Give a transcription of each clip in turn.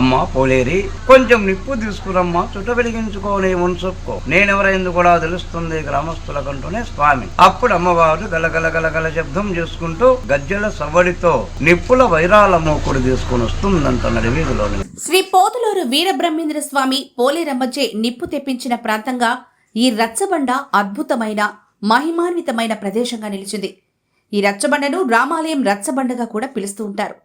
అమ్మ పోలేరి. కొంచెం నిప్పు తీసుకురమ్మా చుట్ట వెలిగించుకోని మున్సొప్పుకో నేనెవరైంది కూడా తెలుస్తుంది గ్రామస్తులకంటూనే స్వామి. అప్పుడు అమ్మవారు గలగల గలగల శబ్దం చేసుకుంటూ గజ్జల సవ్వడితో నిప్పుల వైరాల మూకుడు తీసుకుని వస్తుందంట నడివీధిలోని శ్రీ పోతులూరు వీరబ్రహ్మేంద్ర స్వామి పోలేరమ్మచే నిప్పు తెప్పించిన ప్రాంతంగా ఈ రచ్చబండ అద్భుతమైన మహిమాన్వితమైన ప్రదేశంగా నిలిచింది. ఈ రచ్చబండను రామాలయం రచ్చబండగా కూడా పిలుస్తూ ఉంటారు.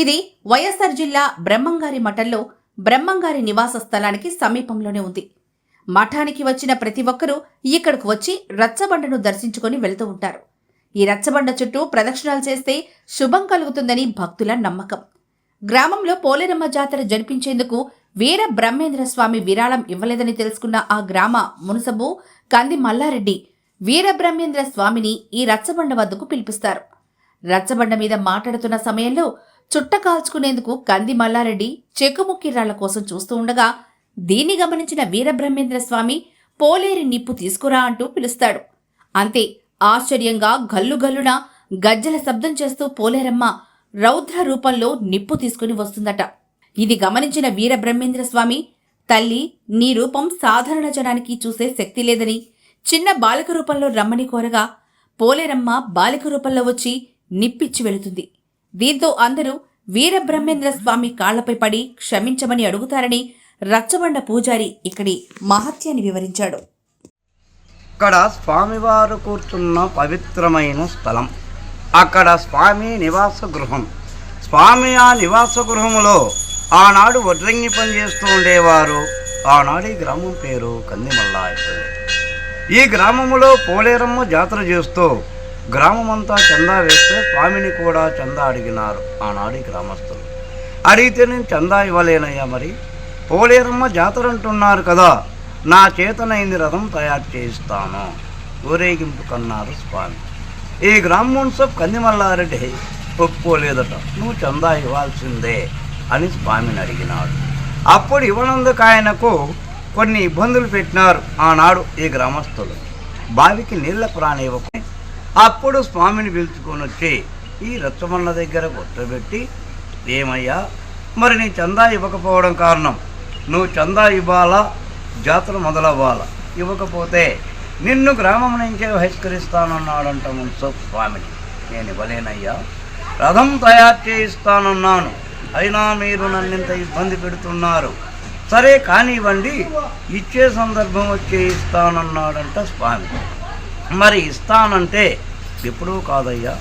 ఇది వైఎస్ఆర్ జిల్లా బ్రహ్మంగారి మఠంలో బ్రహ్మంగారి నివాస స్థలానికి సమీపంలోనే ఉంది. మఠానికి వచ్చిన ప్రతి ఒక్కరూ ఇక్కడకు వచ్చి రచ్చబండను దర్శించుకొని వెళ్తూ ఉంటారు. ఈ రచ్చబండ చుట్టూ ప్రదక్షిణాలు చేస్తే శుభం కలుగుతుందని భక్తుల నమ్మకం. గ్రామంలో పోలేరమ్మ జాతర జరిపించేందుకు వీర బ్రహ్మేంద్ర స్వామి విరాళం ఇవ్వలేదని తెలుసుకున్న ఆ గ్రామ మునసబు కంది మల్లారెడ్డి వీర బ్రహ్మేంద్ర స్వామిని ఈ రచ్చబండ వద్దకు పిలిపిస్తారు. రచ్చబండ మీద మాట్లాడుతున్న సమయంలో చుట్ట కాల్చుకునేందుకు కంది మల్లారెడ్డి చెక్కుముక్కిరాళ్ళ కోసం చూస్తూ ఉండగా దీన్ని గమనించిన వీరబ్రహ్మేంద్ర స్వామి పోలేరి నిప్పు తీసుకురా అంటూ పిలుస్తాడు. అంతే ఆశ్చర్యంగా గల్లు గల్లున గజ్జల శబ్దం చేస్తూ పోలేరమ్మ రౌద్ర రూపంలో నిప్పు తీసుకుని వస్తుందట. ఇది గమనించిన వీరబ్రహ్మేంద్ర స్వామి తల్లి నీ రూపం సాధారణ జనానికి చూసే శక్తి లేదని చిన్న బాలిక రూపంలో రమ్మని కోరగా పోలేరమ్మ బాలిక రూపంలో వచ్చి నిప్పిచ్చి వెళుతుంది. దీంతో అందరూ వీరబ్రహ్మేంద్ర స్వామి కాళ్ళపై పడి క్షమించమని అడుగుతారని రచ్చబండ పూజారి ఇక్కడి మహత్యాన్ని వివరించాడు. అక్కడ స్వామివారు కూర్చున్న పవిత్రమైన స్థలం. అక్కడ స్వామి నివాస గృహం. స్వామి ఆ నివాస గృహములో ఆనాడు వడ్రంగి పని చేస్తూ ఉండేవారు. ఆనాడు ఈ గ్రామం పేరు కందిమల్లాయపల్లి ఈ గ్రామములో పోలేరమ్మ జాతర చేస్తూ గ్రామమంతా చందా వేస్తే స్వామిని కూడా చందా అడిగినారు ఆనాడు ఈ గ్రామస్తులు. అడిగితే నేను చందా ఇవ్వలేనయ్యా మరి. పోలేరమ్మ జాతర అంటున్నారు కదా నా చేతనైంది రథం తయారు చేయిస్తాను ఊరేగింపు కన్నారు స్వామి. ఈ గ్రామోత్సవ్ కందిమల్లారెడ్డి ఒప్పుకోలేదట నువ్వు చందా ఇవ్వాల్సిందే అని స్వామిని అడిగినాడు. అప్పుడు ఇవ్వనందుకు ఆయనకు కొన్ని ఇబ్బందులు పెట్టినారు ఆనాడు ఈ గ్రామస్తులు. బావికి నీళ్ళకు ఇవ్వకుండా అప్పుడు స్వామిని పిలుచుకొని వచ్చి ఈ రచ్చమన్న దగ్గర కూర్చోబెట్టి ఏమయ్యా? మరి నీ చందా ఇవ్వకపోవడం కారణం. నువ్వు చందా ఇవ్వాలా? జాతర మొదలవ్వాలా? ఇవ్వకపోతే నిన్ను గ్రామం నుంచే బహిష్కరిస్తానన్నాడంట మున్సబ్ స్వామిని నేను ఇవ్వలేనయ్యా. రథం తయారు చేయిస్తానన్నాను. అయినా మీరు నన్నింత ఇబ్బంది పెడుతున్నారు. సరే కానివ్వండి ఇచ్చే సందర్భం వచ్చే ఇస్తానన్నాడంట స్వామి. మరి ఇస్తానంటే ఎప్పుడూ కాదయ్యా.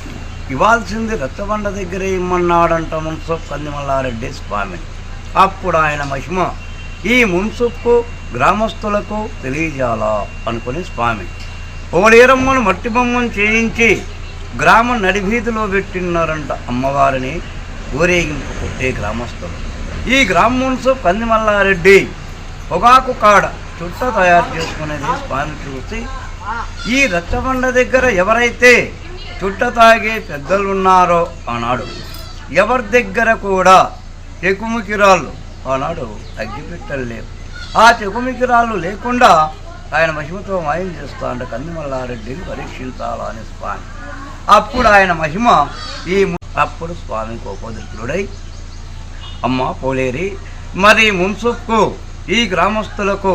ఇవ్వాల్సింది రచ్చబండ దగ్గరే ఇమ్మన్నాడంట మున్సబ్ కందిమల్లారెడ్డి స్వామిని అప్పుడు ఆయన మహిమ ఈ మున్సబ్కు గ్రామస్తులకు తెలియజేయాలా అనుకుని స్వామి. ఓడేరమ్మను మట్టి బొమ్మను చేయించి గ్రామ నడివీధిలో పెట్టినారంట అమ్మవారిని ఊరేగింపు కొట్టే గ్రామస్తులు. ఈ గ్రామ మున్సబ్ కందిమల్లారెడ్డి పొగాకు కాడ చుట్ట తయారు చేసుకునేది స్వామి చూసి ఈ రచ్చబండ దగ్గర ఎవరైతే చుట్ట తాగే పెద్దలు ఉన్నారో ఆనాడు ఎవరి దగ్గర కూడా చెకుముకిరాళ్ళు ఆనాడు అగ్గిపెట్టలు లేవు ఆ చెకుముకిరాళ్ళు లేకుండా ఆయన మహిమతో మాయం చేస్తా అంటే కందిమల్లారెడ్డిని పరీక్షించాలా అని స్వామి. అప్పుడు ఆయన మహిమ ఈ అప్పుడు స్వామి కోపోదృతుడై అమ్మ పోలేరి మరి మున్సబ్కు ఈ గ్రామస్తులకు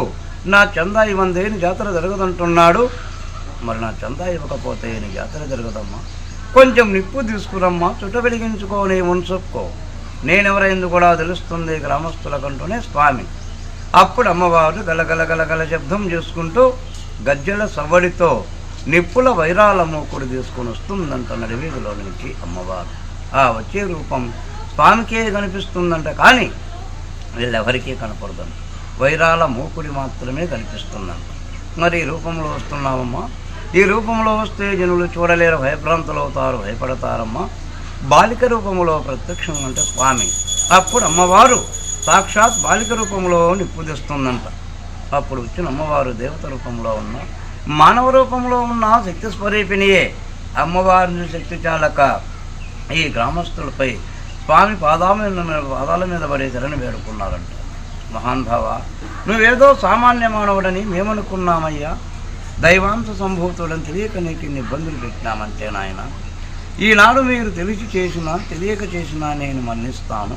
నా చందా ఇవ్వందే జాతర జరగదంటున్నాడు. మరి నా చందా ఇవ్వకపోతే నీ జాతర జరగదమ్మా? కొంచెం నిప్పు తీసుకురమ్మా చుట్ట వెలిగించుకోని మున్సబ్కో నేనెవరైంది కూడా తెలుస్తుంది గ్రామస్తులకంటూనే స్వామి. అప్పుడు అమ్మవారు గలగలగలగల శబ్దం చేసుకుంటూ గజ్జల సవ్వడితో నిప్పుల వైరాల మూకుడు తీసుకొని వస్తుందంట నడివీధిలో నుంచి అమ్మవారు. ఆ వచ్చే రూపం స్వామికే కనిపిస్తుందంట కానీ వీళ్ళెవరికీ కనపడదంట. వైరాల మూకుడి మాత్రమే కనిపిస్తున్నాను మరి ఈ రూపంలో వస్తున్నామమ్మా ఈ రూపంలో వస్తే జనులు చూడలేరు భయభ్రాంతులు అవుతారు భయపడతారమ్మా. బాలిక రూపంలో ప్రత్యక్షం అంటే స్వామి. అప్పుడు అమ్మవారు సాక్షాత్ బాలిక రూపంలో నిప్పుదిస్తుందంట అప్పుడు వచ్చిన అమ్మవారు దేవత రూపంలో ఉన్న మానవ రూపంలో ఉన్న శక్తి స్వరూపిణియే అమ్మవారిని శక్తి చాలక. ఈ గ్రామస్తులపై స్వామి పాదాల మీద పాదాల మీద పడే శరణి వేడుకున్నారంట. మహాన్భావ. నువ్వేదో సామాన్య మానవుడని మేమనుకున్నామయ్యా. దైవాంశ సంభూతుడని తెలియక నీకు ఇన్ని ఇబ్బందులు పెట్టినామంటే నాయన. ఈనాడు మీరు తెలిసి చేసినా తెలియక చేసినా నేను మన్నిస్తాను.